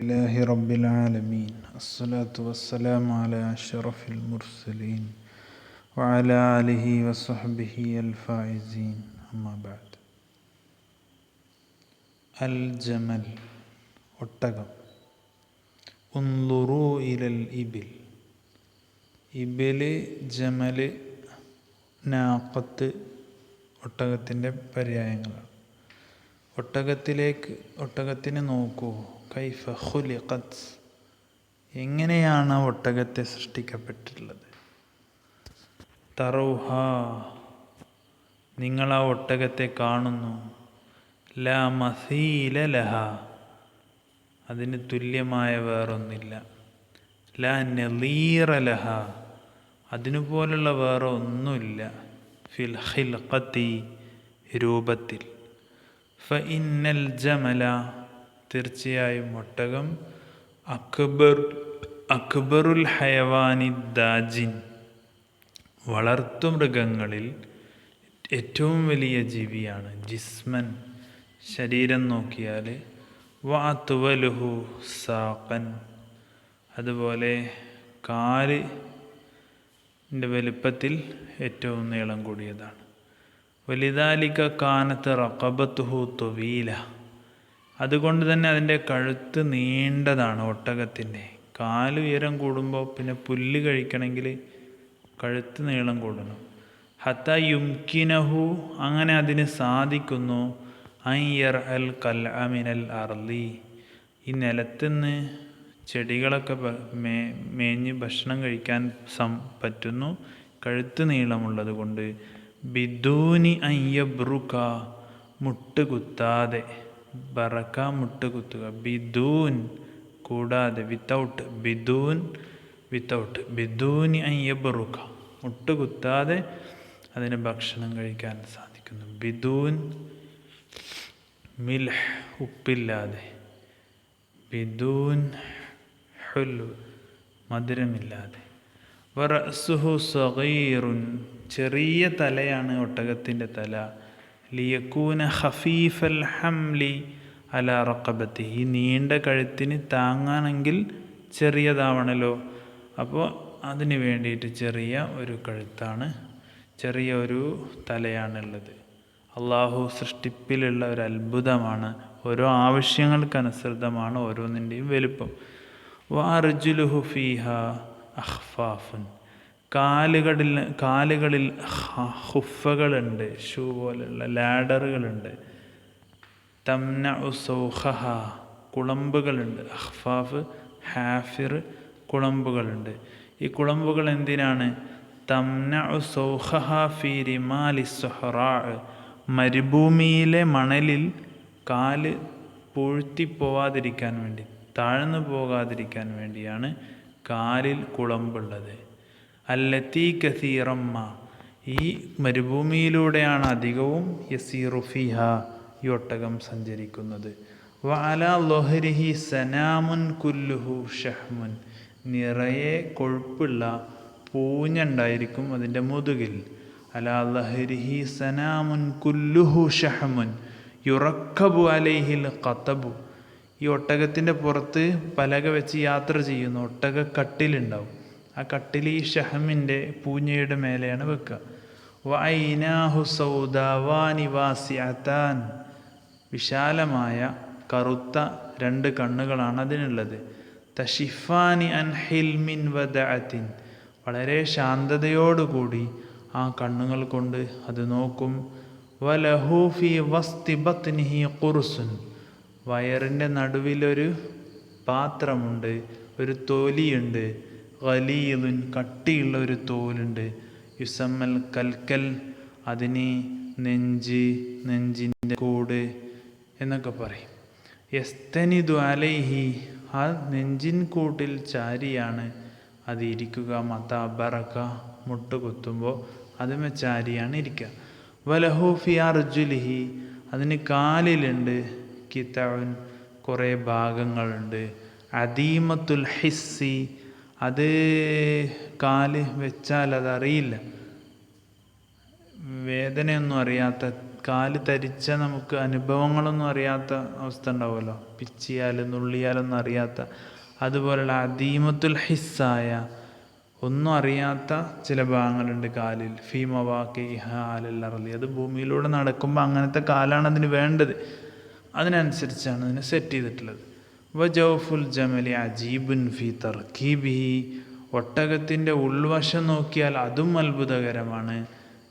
لله رب العالمين الصلاة والسلام على أشرف المرسلين وعلى آله وصحبه الفائزين أما بعد الجمل ഒട്ടകം ഉന്ലുറു ഇലൽ ഇബിൽ ഇബില് ജമല് നാക്കത്ത് ഒട്ടകത്തിൻ്റെ പര്യായങ്ങളാണ് ഒട്ടകത്തിലേക്ക് ഒട്ടകത്തിന് നോക്കൂ കൈഫ ഖുലിഖത്ത് എങ്ങനെയാണ് ഒട്ടകത്തെ സൃഷ്ടിക്കപ്പെട്ടിട്ടുള്ളത്? തറൗഹ നിങ്ങൾ ആ ഒട്ടകത്തെ കാണുന്നു. ലാ മസീല ലഹ അതിന് തുല്യമായ വേറൊന്നില്ല. ലാ നെലീറ ലഹ അതിനുപോലുള്ള വേറെ ഒന്നുമില്ല ഫിൽ ഖിൽഖത്തി രൂപത്തിൽ. ഫ ഇന്നൽ ജമല തീർച്ചയായും ഒട്ടകം. അക്ബർ അക്ബറുൽ ഹയവാനി ദാജിൻ. വളർത്തുമൃഗങ്ങളിൽ ഏറ്റവും വലിയ ജീവിയാണ്. ജിസ്മൻ ശരീരം നോക്കിയാൽ വാത്തുവലുഹു സാപ്പൻ അതുപോലെ കാൽ വലുപ്പത്തിൽ ഏറ്റവും നീളം കൂടിയതാണ്. വലിതാലിക കാനത്ത് റക്കബത്തുഹു തൊവീല. അതുകൊണ്ട് തന്നെ അതിന്റെ കഴുത്ത് നീണ്ടതാണ് ഒട്ടകത്തിന്റെ. കാൽ ഉയരം കൂടുമ്പോൾ പിന്നെ പുല്ല് കഴിക്കണമെങ്കിൽ കഴുത്ത് നീളം കൂടണം. ഹത്ത യുംകിനഹു അങ്ങനെ അതിന് സാധിക്കുന്നു. അയ്യർ അൽ കൽ അമിനൽ അർലി ഈ നിലത്തുനിന്ന് ചെടികളൊക്കെ മേ മേഞ്ഞ് ഭക്ഷണം കഴിക്കാൻ സം പറ്റുന്നു. കഴുത്ത് നീളമുള്ളത് കൊണ്ട്. ബിദൂനി അയ്യബ്രുക മുട്ട് കുത്താതെ. ബറക്ക മുട്ട് കുത്തുക. ബിദൂൻ കൂടാതെ വിത്തൗട്ട് ബിദൂൻ വിത്തൗട്ട് ബിദൂനി അയ്യബറുക്ക മുട്ട് കുത്താതെ അതിന് ഭക്ഷണം കഴിക്കാൻ സാധിക്കുന്നു. ബിദൂൻ മിൽഹ് ഉപ്പില്ലാതെ. ബിദൂൻ ഹുല്ലു മധുരമില്ലാതെ. വറസുഹു സഗീറുൻ ചെറിയ തലയാണ് ഒട്ടകത്തിന്റെ തല. ലിയക്കൂന ഹഫീഫൽ ഹംലി അല റക്കബത്തി ഈ നീണ്ട കഴുത്തിന് താങ്ങാണെങ്കിൽ ചെറിയതാവണല്ലോ. അപ്പോൾ അതിന് വേണ്ടിയിട്ട് ചെറിയ ഒരു കഴുത്താണ് ചെറിയ ഒരു തലയാണുള്ളത്. അള്ളാഹു സൃഷ്ടിപ്പിലുള്ള ഒരു അത്ഭുതമാണ് ഓരോ ആവശ്യങ്ങൾക്കനുസൃതമാണ് ഓരോന്നിന്റെയും വലുപ്പം. വാർജുലുഹുഫീഹ അഹ്ഫാഫുൻ കാലുകളിൽ കാലുകളിൽ ഹുഫകളുണ്ട് ഷൂ പോലെയുള്ള ലാഡറുകളുണ്ട്. തംന ഉസൗഹ കുളമ്പുകളുണ്ട്. അഹ്ഫാഫ് ഹാഫിർ കുളമ്പുകളുണ്ട്. ഈ കുളമ്പുകൾ എന്തിനാണ്? തംന ഉസൗഹ ഫി റിമാലി സൊഹറാ മരുഭൂമിയിലെ മണലിൽ കാൽ പൂഴ്ത്തിപ്പോവാതിരിക്കാൻ വേണ്ടി താഴ്ന്നു പോകാതിരിക്കാൻ വേണ്ടിയാണ് കാലിൽ കുളമ്പുള്ളത്. അല്ലത്തീ കസീറമ്മ. ഈ മരുഭൂമിയിലൂടെയാണ് അധികവും യസീറുഫിഹ ഈ ഒട്ടകം സഞ്ചരിക്കുന്നത്. വാല ലൊഹരിഹി സനാമുൻ കുല്ലുഹു ഷഹ്മുൻ. നിറയെ കൊഴുപ്പുള്ള പൂഞ്ഞുണ്ടായിരിക്കും അതിന്റെ മുതുകിൽ. അലാ ലഹരിഹി സനാമുൻ കുല്ലുഹു ഷഹ്മുൻ. യുറക്കബു അലൈഹിൽ കത്തബു ഈ ഒട്ടകത്തിന്റെ പുറത്ത് പലക വെച്ച് യാത്ര ചെയ്യുന്നു ഒട്ടക കട്ടിലുണ്ടാവും ആ കട്ടിൽ ഈ ഷഹമിന്റെ പൂഞ്ഞയുടെ മേലെയാണ് വെക്കുക. വൈനാഹു സൗദാവാനിവാസിയാത്താൻ വിശാലമായ കറുത്ത രണ്ട് കണ്ണുകളാണ് അതിനുള്ളത്. തഷിഫാനി അൻ ഹിൽമിൻ വദഅത്തിൻ വളരെ ശാന്തതയോടുകൂടി ആ കണ്ണുകൾ കൊണ്ട് അത് നോക്കും. വലഹൂഫി വസ്തി ബത്നിഹി കുറുസുൻ വയറിന്റെ നടുവിലൊരു പാത്രമുണ്ട് ഒരു തോലിയുണ്ട്. ഖലീലുൻ കട്ടിയുള്ള ഒരു തോലുണ്ട്. യുസമ്മൽ കൽക്കൽ അതിന് നെഞ്ച് നെഞ്ചിന്റെ കൂട് എന്നൊക്കെ പറയും. യസ്തനിതു അലൈഹി ആ നെഞ്ചിൻ കൂട്ടിൽ ചാരിയാണ് അത് ഇരിക്കുക. മത ബറക്ക മുട്ടുകുത്തുമ്പോൾ അതുമേ ചാരിയാണ് ഇരിക്കുക. വലഹൂഫി അർജുലിഹി അതിന് കാലിലുണ്ട്. കിത്തവൻ കുറേ ഭാഗങ്ങളുണ്ട്. അദീമത്തുൽ ഹിസ്സി അത് കാൽ വെച്ചാൽ അതറിയില്ല. വേദനയൊന്നും അറിയാത്ത കാൽ തരിച്ച നമുക്ക് അനുഭവങ്ങളൊന്നും അറിയാത്ത അവസ്ഥ ഉണ്ടാവുമല്ലോ. പിച്ചിയാൽ നുള്ളിയാലൊന്നും അറിയാത്ത. അതുപോലുള്ള അദീമത്തുൽ ഹിസ്സായ ഒന്നും അറിയാത്ത ചില ഭാഗങ്ങളുണ്ട് കാലിൽ. ഫീമവാക്കി ഹാലല്ലറലി അത് ഭൂമിയിലൂടെ നടക്കുമ്പോൾ അങ്ങനത്തെ കാലാണ് അതിന് വേണ്ടത്. അതിനനുസരിച്ചാണ് അതിനെ സെറ്റ് ചെയ്തിട്ടുള്ളത്. വജൗഫുൽ ജമലി അജീബുൻ ഫി തർക്കീബിഹി. ഒട്ടകത്തിന്റെ ഉൾവശം നോക്കിയാൽ അതും അത്ഭുതകരമാണ്.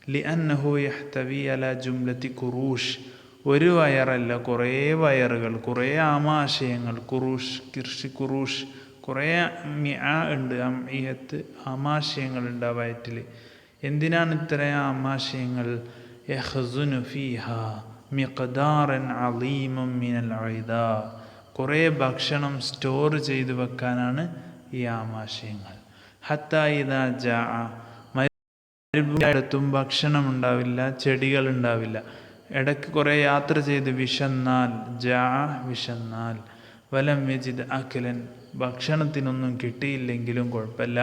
ലി അന്നഹു യഹ്തവി അല ജുംലത്തി കുറൂഷ് ഒരു വയറല്ല കുറേ വയറുകൾ കുറേ ആമാശയങ്ങൾ കുറൂഷ് കിർഷി കുറൂഷ് കുറേ മിഅ ഉണ്ട് അംഇഹത്ത് ആമാശയങ്ങളുണ്ട് ആ വയറ്റിൽ. എന്തിനാണ് ഇത്രയും ആമാശയങ്ങൾ? യഹ്സുനു ഫീഹ മിഖദാറൻ അലീമം മിനൽ ഐദാ. കുറേ ഭക്ഷണം സ്റ്റോർ ചെയ്ത് വെക്കാനാണ് ഈ ആമാശയങ്ങൾ. ഹത്ത ഇതാ ജാ ഭക്ഷണം ഉണ്ടാവില്ല ചെടികൾ ഉണ്ടാവില്ല. ഇടയ്ക്ക് കുറേ യാത്ര ചെയ്ത് വിശന്നാൽ ജാ വിശന്നാൽ വലം യജിദ് അഖിലൻ. ഭക്ഷണത്തിനൊന്നും കിട്ടിയില്ലെങ്കിലും കുഴപ്പമില്ല.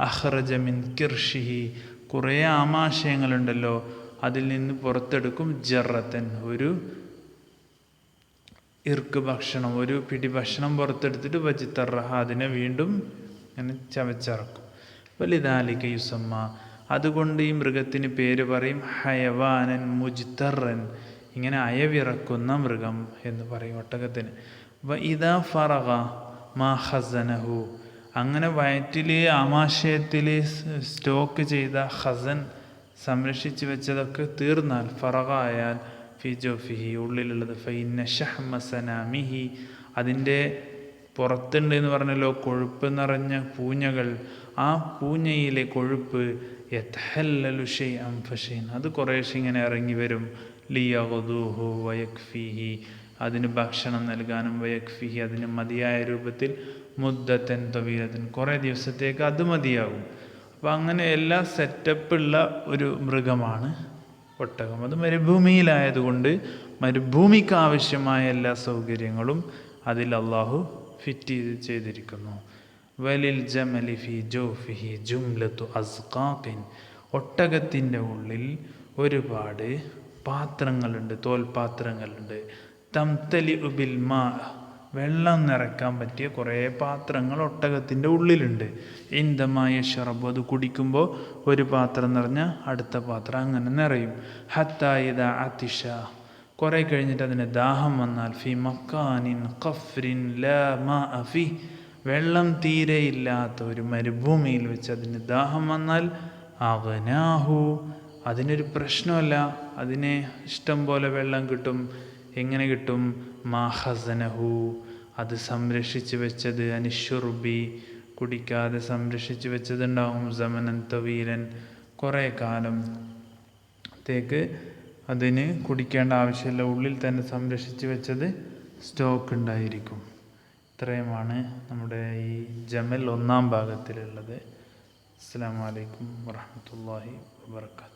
അഹ്റജമിൻ കിർഷിഹി. കുറേ ആമാശയങ്ങളുണ്ടല്ലോ അതിൽ നിന്ന് പുറത്തെടുക്കും ജറത്തൻ. ഒരു ഇർക്ക് ഭക്ഷണം ഒരു പിടി ഭക്ഷണം പുറത്തെടുത്തിട്ട് വജിത്തറഹ അതിനെ വീണ്ടും ഇങ്ങനെ ചവച്ചിറക്കും. വലിതാലിക യുസമ്മ അതുകൊണ്ട് ഈ മൃഗത്തിന് പേര് പറയും ഹയവാനൻ മുജിത്തറൻ ഇങ്ങനെ അയവിറക്കുന്ന മൃഗം എന്ന് പറയും ഒട്ടകത്തിന്. വ ഇതാ ഫറഹ മാ ഹസനഹു അങ്ങനെ വയറ്റിൽ ആമാശയത്തിൽ സ്റ്റോക്ക് ചെയ്ത ഹസൻ സംരക്ഷിച്ച് വെച്ചതൊക്കെ തീർന്നാൽ ഫറഹ ആയാൽ ഫിജോഫിഹി ഉള്ളിലുള്ളത് ഫൈന ഷഹ്മസനാമിഹി അതിന്റെ പുറത്തുണ്ട് എന്ന് പറഞ്ഞല്ലോ കൊഴുപ്പ് നിറഞ്ഞ പൂഞ്ഞകൾ. ആ പൂഞ്ഞയിലെ കൊഴുപ്പ് യഥല്ലലുഷൈ അംഫഷൈൻ അത് കുറേശ്ശെ ഇങ്ങനെ ഇറങ്ങി വരും. ലിയഹുദൂഹു വയക്ഫിഹി. അതിന് ഭക്ഷണം നൽകാനും വയക്ഫിഹി. അതിന് മതിയായ രൂപത്തിൽ മുദ്ദത്തൻ തൊവീലത്തൻ. കുറേ ദിവസത്തേക്ക് അത് മതിയാകും. അപ്പോൾ അങ്ങനെ എല്ലാ സെറ്റപ്പുള്ള ഒരു മൃഗമാണ് ഒട്ടകം. അത് മരുഭൂമിയിലായതുകൊണ്ട് മരുഭൂമിക്ക് ആവശ്യമായ എല്ലാ സൗകര്യങ്ങളും അതിൽ അള്ളാഹു ഫിറ്റ് ചെയ്ത് ചെയ്തിരിക്കുന്നു. വലിൽ ജമലി ഫി ജോഫിഹി ജുംലത്തു അസ്കാക്കിൻ ഒട്ടകത്തിന്റെ ഉള്ളിൽ ഒരുപാട് പാത്രങ്ങളുണ്ട് തോൽപാത്രങ്ങളുണ്ട്. തംതലി ഉബിൽ മാ വെള്ളം നിറയ്ക്കാൻ പറ്റിയ കുറേ പാത്രങ്ങൾ ഒട്ടകത്തിന്റെ ഉള്ളിലുണ്ട്. ഇന്ദമായ ഷറബ് അത് കുടിക്കുമ്പോൾ ഒരു പാത്രം നിറഞ്ഞ അടുത്ത പാത്രം അങ്ങനെ നിറയും. ഹത്തായിദ അതിഷ കുറേ കഴിഞ്ഞിട്ട് അതിന് ദാഹം വന്നാൽ ഫി മക്കാനിൻ ഖഫ്രിൻ ലാ മാ ഫി. വെള്ളം തീരെ ഇല്ലാത്ത ഒരു മരുഭൂമിയിൽ വെച്ച് അതിന് ദാഹം വന്നാൽ അവനാഹു അതിനൊരു പ്രശ്നമല്ല. അതിനെ ഇഷ്ടം പോലെ വെള്ളം കിട്ടും. എങ്ങനെ കിട്ടും? മാഹസനഹു അത് സംരക്ഷിച്ച് വെച്ചത് അനിഷുർബി കുടിക്കാതെ സംരക്ഷിച്ച് വെച്ചതുണ്ടാവും സമനൻ തവീരൻ. കുറേ കാലം. ത്തേക്ക് അതിന് കുടിക്കേണ്ട ആവശ്യമില്ല. ഉള്ളിൽ തന്നെ സംരക്ഷിച്ച് വെച്ചത് സ്റ്റോക്ക് ഉണ്ടായിരിക്കും. ഇത്രയുമാണ് നമ്മുടെ ഈ ജമൽ ഒന്നാം ഭാഗത്തിലുള്ളത്. അസ്സാം വലൈക്കും വാഹമത്തല്ലാഹി വാബർക്കാത്തു